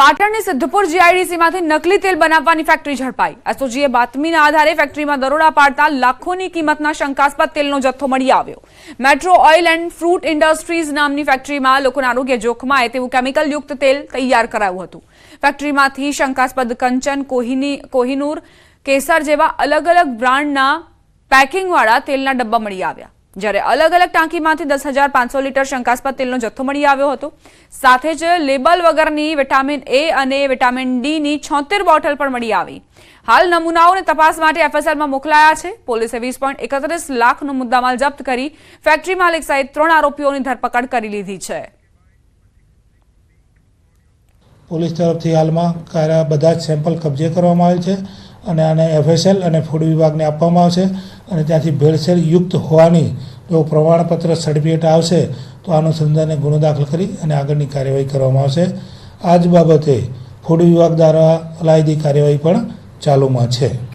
પાટણની સિદ્ધપુર જીઆઈડીસીમાંથી નકલી તેલ બનાવવાની ફેક્ટરી ઝડપાઈ. એસઓજીએ બાતમીના આધારે ફેક્ટરીમાં દરોડા પાડતા લાખોની કિંમતના શંકાસ્પદ તેલનો જથ્થો મળી આવ્યો. Metro Oil and Fruit Industries નામની ફેક્ટરીમાં લોકોના આરોગ્ય જોખમાય તેવું કેમિકલયુક્ત તેલ તૈયાર કરાયું હતું. ફેક્ટરીમાંથી શંકાસ્પદ કંચન, કોહિની, કોહિનૂર, કેસર જેવા અલગ અલગ બ્રાન્ડના પેકિંગવાળા તેલના ડબ્બા મળી આવ્યા. જ્યારે અલગ અલગ ટાંકીમાંથી દસ હજાર પાંચસો લીટર શંકાસ્પદ તેલનો જથ્થો મળી આવ્યો હતો. સાથે જ લેબલ વગરની વિટામિન એ અને વિટામિન ડીની છોતેર બોટલ પણ મળી આવી. હાલ નમૂનાઓને તપાસ માટે એફએસએલમાં મોકલાયા છે. પોલીસે વીસ પોઈન્ટ એકત્રીસ લાખનો મુદ્દામાલ જપ્ત કરી ફેક્ટરી માલિક સહિત ત્રણ આરોપીઓની ધરપકડ કરી લીધી છે. પોલીસ તરફથી હાલમાં બધા સેમ્પલ કબજે કરવામાં આવેલ છે. અને આને એફએસએલ અને ફૂડ વિભાગને આપવામાં આવશે અને ત્યાંથી ભેળસેળ યુક્ત હોવાની જો પ્રમાણપત્ર સર્ટિફિકેટ આવશે, તો અનુસંધાને ગુનો દાખલ કરી અને આગળની કાર્યવાહી કરવામાં આવશે. આ જ બાબતે ફૂડ વિભાગ દ્વારા અલાયદી કાર્યવાહી પણ ચાલુમાં છે.